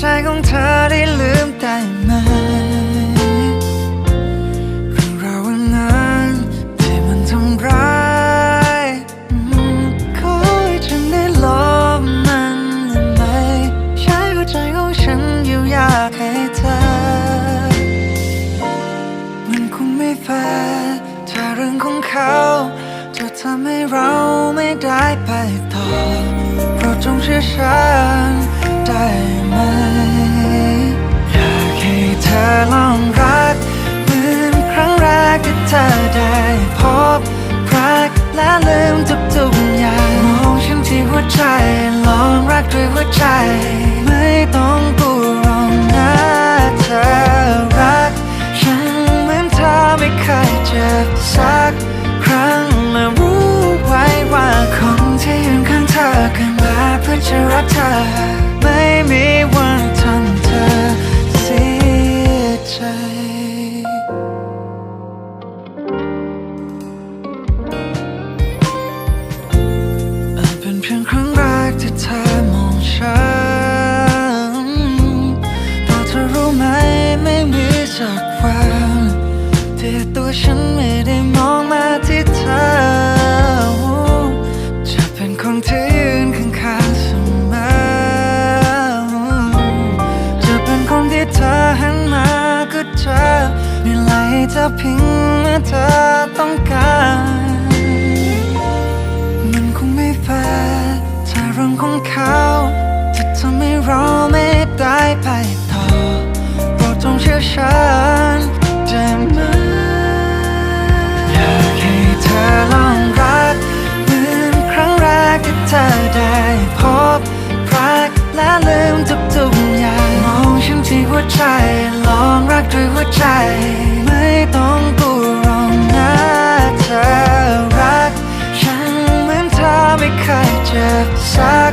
ใจของเธอได้ลืมได้ไหมเรื่องราวนั้นที่มันทำร้ายขอให้ฉันได้ลบมันได้ไหมใช้หัวใจของฉันอยู่ยากให้เธอ มันคงไม่แฟร์ถ้าเรื่องของเขาจะทำให้เราไม่ได้ไปต่อเพราะจงเชื่อฉัน try my จากความที่ตัวฉันไม่ได้มองมาที่เธอ จะเป็นคนที่ยืนข้างๆเสมอ จะเป็นคนที่เธอหันมาก็เธอมีไหลจะพิงเมื่อเธอต้องการับฉันได้ไหมอยากให้เธอลองรักเหมือนครั้งแรกที่เธอได้พบรักและลืมทุกทุกอย่างมองฉันที่หัวใจลองรักด้วยหัวใจ ไม่ต้องกลัรองนะเธอรัก ฉันเหมือนเธอไม่เคยเจ็บสัก